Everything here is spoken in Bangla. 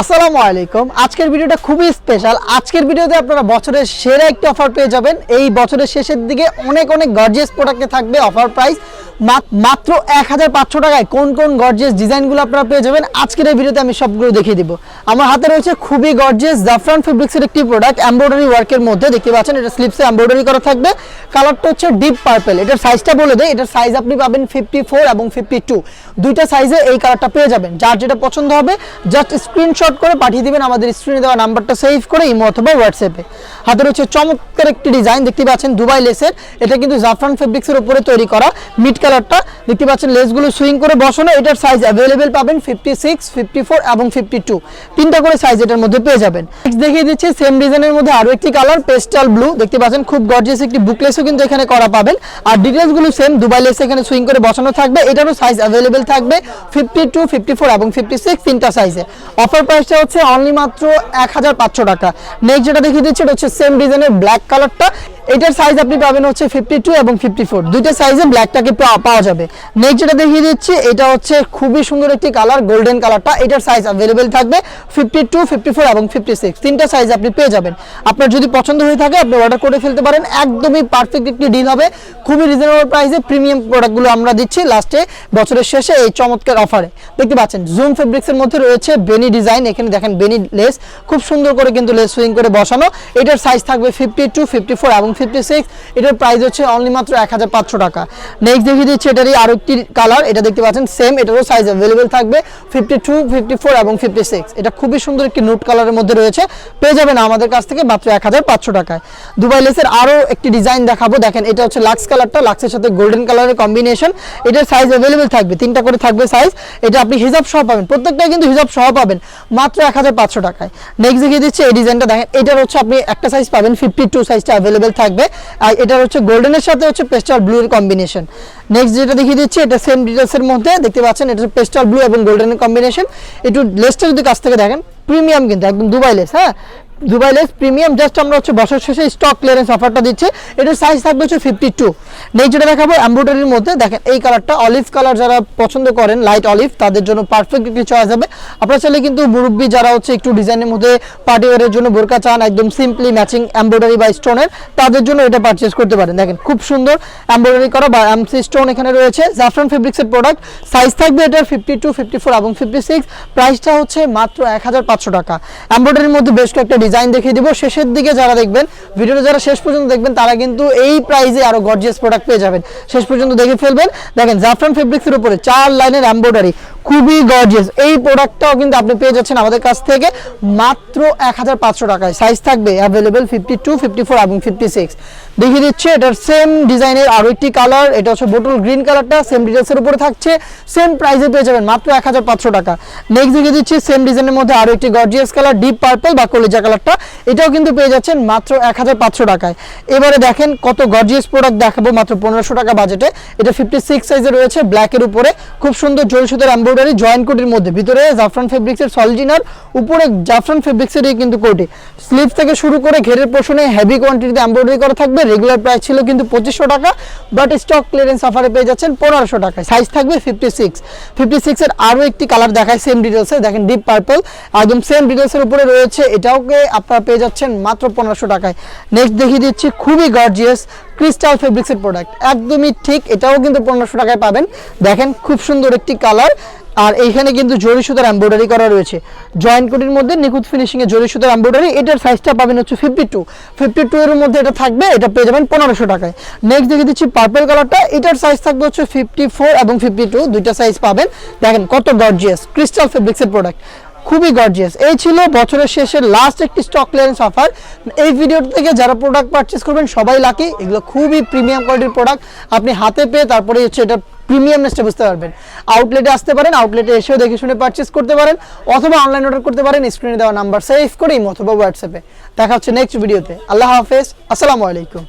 আসসালামু আলাইকুম। আজকের ভিডিওটা খুবই স্পেশাল আজকের ভিডিওতে আপনারা বছরের সেরা একটি অফার পেয়ে যাবেন। এই বছরের শেষের দিকে অনেক অনেক গর্জিয়াস প্রোডাক্টে থাকবে অফার প্রাইস মাত্র এক হাজার পাঁচশো টাকায় কোন কোন গর্জিয়াস ডিজাইনগুলো আপনারা পেয়ে যাবেন, আজকের এই ভিডিওতে আমি সবগুলো দেখিয়ে দিব। আমার হাতে রয়েছে খুবই গর্জিয়াস জাফরান ফেব্রিক্সের একটি প্রোডাক্ট এমব্রয়ডারি ওয়ার্কের মধ্যে। দেখতে পাচ্ছেন, এটা স্লিপসে এমব্রয়ডারি করা থাকবে। কালারটা হচ্ছে ডিপ পার্পেল এটার সাইজটা বলে দেয় এটার সাইজ আপনি পাবেন ফিফটি ফোর এবং ফিফটি টু দুইটা সাইজে এই কালারটা পেয়ে যাবেন। যার যেটা পছন্দ হবে জাস্ট স্ক্রিনশট করে পাঠিয়ে দিবেন। আমাদের স্ক্রিনে দেওয়া নাম্বারটা সেভ করে ইমো অথবা হোয়াটসঅ্যাপে হাতে রয়েছে চমৎকার একটি ডিজাইন দেখতে পাচ্ছেন দুবাই লেসের। এটা কিন্তু জাফরান ফেব্রিক্সের উপরে তৈরি করা। মিড কালারটা দেখতে পাচ্ছেন লেসগুলো সুইং করে বসানো। এটার সাইজ অ্যাভেলেবেল পাবেন ফিফটি সিক্স এবং ফিফটি টু তিনটা করে সাইজ এটার মধ্যে পেয়ে যাবেন। দেখিয়ে দিচ্ছি সেম ডিজাইনের মধ্যে আরও একটি কালার পেস্টাল ব্লু দেখতে পাচ্ছেন খুব গর্জিয়াস একটি বুকলেসও কিন্তু এখানে করা পাবেন। আর ডিটেলসগুলো সেম দুবাই লেস এখানে সুইং করে বসানো থাকবে। এটারও সাইজ অ্যাভেলেবেল থাকবে ফিফটি টু ফিফটি ফোর এবং ফিফটি সিক্স তিনটা সাইজে অফার প্রাইসটা হচ্ছে অনলি মাত্র এক হাজার পাঁচশো টাকা। নেক্সট যেটা দেখিয়ে দিচ্ছি, এটা হচ্ছে সেম ডিজাইনের ব্ল্যাক কালারটা এটার সাইজ আপনি পাবেন হচ্ছে ফিফটি টু এবং ফিফটি ফোর দুইটা সাইজে ব্ল্যাকটাকে পাওয়া যাবে। নেক্সট যেটা দেখিয়ে দিচ্ছি, এটা হচ্ছে খুবই সুন্দর একটি কালার গোল্ডেন কালারটা এটার সাইজ অ্যাভেলেবেল থাকবে ফিফটি টু ফিফটি ফোর এবং ফিফটি সিক্স তিনটা সাইজ আপনি পেয়ে যাবেন। আপনার যদি পছন্দ হয়ে থাকে, আপনি অর্ডার করে ফেলতে পারেন। একদমই পারফেক্ট একটি ডিল হবে। খুবই রিজনেবল প্রাইসে প্রিমিয়াম প্রোডাক্টগুলো আমরা দিচ্ছি লাস্টে বছরের শেষে এই চমৎকার অফারে দেখতে পাচ্ছেন জুম ফেব্রিক্সের মধ্যে রয়েছে বেনি ডিজাইন এখানে দেখেন বেনি লেস খুব সুন্দর করে কিন্তু লেস সুইং করে বসানো। এটার সাইজ থাকবে ফিফটি টু ফিফটি ফোর এবং এটার প্রাইস হচ্ছে অনলি মাত্র এক হাজার পাঁচশো টাকা। নেক্সট দেখিয়ে দিচ্ছি এটারই আরও একটি কালার এটা দেখতে পাচ্ছেন সেম এটারও সাইজ অ্যাভেলেবেল থাকবে ফিফটি টু ফিফটি ফোর এবং ফিফটি সিক্স এটা খুবই সুন্দর একটি নোট কালারের মধ্যে রয়েছে, পেয়ে যাবেন আমাদের কাছ থেকে মাত্র এক হাজার পাঁচশো টাকায়। দুবাই লেসের আরও একটি ডিজাইন দেখাবো, দেখেন, এটা হচ্ছে লাক্স কালারটা লাক্সের সাথে গোল্ডেন কালারের কম্বিনেশন এটার সাইজ অ্যাভেলেবেল থাকবে, তিনটা করে থাকবে সাইজ এটা আপনি হিসাব সহ পাবেন, প্রত্যেকটাই কিন্তু হিসাব সহ পাবেন, মাত্র এক হাজার পাঁচশো টাকায়। নেক্সট দেখিয়ে দিচ্ছে এই ডিজাইনটা দেখেন, এটার হচ্ছে আপনি একটা সাইজ পাবেন ফিফটি টু সাইজটা অ্যাভেলেবেল থাকবে। আর এটার হচ্ছে গোল্ডেনের সাথে হচ্ছে পেস্টাল ব্লুর কম্বিনেশন নেক্সট যেটা দেখিয়ে দিচ্ছি, এটা সেম ডিটেলসের মধ্যে, দেখতে পাচ্ছেন এটা পেস্টাল ব্লু এবং গোল্ডেনের কম্বিনেশন একটু লেসটা যদি কাছ থেকে দেখেন প্রিমিয়াম কিন্তু, একদম দুবাই লেস হ্যাঁ? দুবাই লেস প্রিমিয়াম জাস্ট আমরা হচ্ছে বছর শেষে স্টক ক্লিয়ারেন্স অফারটা দিচ্ছে। এটার সাইজ থাকবে হচ্ছে ফিফটি টু নেক্সট যেটা দেখাবো এমব্রয়ডারির মধ্যে, দেখেন, এই কালারটা অলিভ কালার যারা পছন্দ করেন লাইট অলিভ তাদের জন্য পারফেক্ট একটি চয়েস হবে। আপনারা চাইলে কিন্তু মুরব্বী যারা হচ্ছে একটু ডিজাইনের মধ্যে পার্টি ওয়ারের জন্য বোরকা চান, একদম সিম্পলি ম্যাচিং এমব্রয়ডারি বা স্টোনের তাদের জন্য এটা পারচেস করতে পারেন। দেখেন, খুব সুন্দর এমব্রয়ডারি করা বা এমসি স্টোন এখানে রয়েছে। জাফরান ফেব্রিক্সের প্রোডাক্ট সাইজ থাকবে এটার ফিফটি টু ফিফটি ফোর এবং ফিফটি সিক্স প্রাইসটা হচ্ছে মাত্র এক হাজার পাঁচশো টাকা। এমব্রয়ডারির মধ্যে বেশ কয়েকটা ডিজাইন দেখিয়ে দিব। শেষের দিকে যারা দেখবেন, ভিডিওটা যারা শেষ পর্যন্ত দেখবেন, তারা কিন্তু এই প্রাইসে আরও গর্জিয়াস প্রোডাক্ট পেয়ে যাবেন। শেষ পর্যন্ত দেখে ফেলবেন। দেখেন জাফরান ফেব্রিক্সের উপরে চার লাইনের এমব্রয়ডারি খুবই গর্জিয়াস এই প্রোডাক্টটাও কিন্তু আপনি পেয়ে যাচ্ছেন আমাদের কাছ থেকে মাত্র এক হাজার পাঁচশো টাকায়। সাইজ থাকবে available fifty two fifty four এবং ফিফটি সিক্স দেখিয়ে দিচ্ছে, এটার সেম ডিজাইনের আরও একটি কালার এটা হচ্ছে বোটল গ্রিন কালারটা সেম ডিটেলসের উপরে থাকছে। সেম প্রাইসে পেয়ে যাবেন মাত্র এক হাজার পাঁচশো টাকা। নেক্সট দেখিয়ে দিচ্ছি সেম ডিজাইনের মধ্যে আরও একটি গর্জিয়াস কালার ডিপ পার্পল বা কলিজা কালারটা এটাও কিন্তু পেয়ে যাচ্ছেন মাত্র এক হাজার পাঁচশো টাকায়। এবারে দেখেন কত গর্জিয়াস প্রোডাক্ট দেখাবো মাত্র পনেরোশো টাকা বাজেটে এটা ফিফটি সিক্স সাইজে রয়েছে ব্ল্যাকের উপরে। খুব সুন্দর জরি সুতোর এমব্রয়ডারি জয়েন্ট কোটির মধ্যে। ভিতরে জাফরান ফেব্রিক্সের সলজিনার উপরে জাফরান ফেব্রিক্সেরই কিন্তু কোটি স্লিভ থেকে শুরু করে ঘেরের পোষণে হেভি কোয়ান্টিটিতে এমব্রয়ডারি করা থাকবে। রেগুলার প্রাইস ছিল কিন্তু পঁচিশশো টাকা বাট স্টক ক্লিয়ারেন্স অফারে পেয়ে যাচ্ছেন পনেরোশো টাকায়। সাইজ থাকবে ফিফটি সিক্স ফিফটি সিক্সের আরও একটি কালার দেখায় সেম ডিটেলসে দেখেন ডিপ পার্পল একদম সেম ডিটেলসের উপরে রয়েছে। এটাওকে আপনারা পেয়ে যাচ্ছেন মাত্র পনেরোশো টাকায়। নেক্সট দেখিয়ে দিচ্ছি খুবই গর্জিয়াস ক্রিস্টাল ফেব্রিক্সের প্রোডাক্ট একদমই ঠিক এটাও কিন্তু পনেরোশো টাকায় পাবেন। দেখেন খুব সুন্দর একটি কালার আর এইখানে কিন্তু জরি সুতার এমব্রয়ডারি করা রয়েছে। জয়েন্ট কোটির মধ্যে নিখুঁত ফিনিশিং এ জরি সুতার এমব্রয়ডারি এটার সাইজটা পাবেন হচ্ছে ফিফটি টু ফিফটি টু এর মধ্যে এটা থাকবে, এটা পেয়ে যাবেন পনেরোশো টাকায়। নেক্সট দেখে দিচ্ছি পার্পল কালারটা এটার সাইজ থাকবে হচ্ছে ফিফটি ফোর এবং ফিফটি টু দুইটা সাইজ পাবেন। দেখেন কত গর্জিয়াস ক্রিস্টাল ফেব্রিক্সের প্রোডাক্ট খুবই গর্জিয়াস এই ছিল বছরের শেষের লাস্ট একটি স্টক ক্লিয়ারেন্স অফার এই ভিডিও থেকে যারা প্রোডাক্ট পারচেস করবেন, সবাই লাকি এগুলো খুবই প্রিমিয়াম কোয়ালিটির প্রোডাক্ট আপনি হাতে পেয়ে তারপরে হচ্ছে এটা প্রিমিয়ামনেসটা বুঝতে পারবেন। আউটলেটে আসতে পারেন আউটলেটে এসেও দেখে শুনে পারচেস করতে পারেন, অথবা অনলাইন অর্ডার করতে পারেন স্ক্রিনে দেওয়া নাম্বার সেভ করে ইমো অথবা হোয়াটসঅ্যাপে দেখা হচ্ছে নেক্সট ভিডিওতে আল্লাহ হাফেজ, আসসালামু আলাইকুম।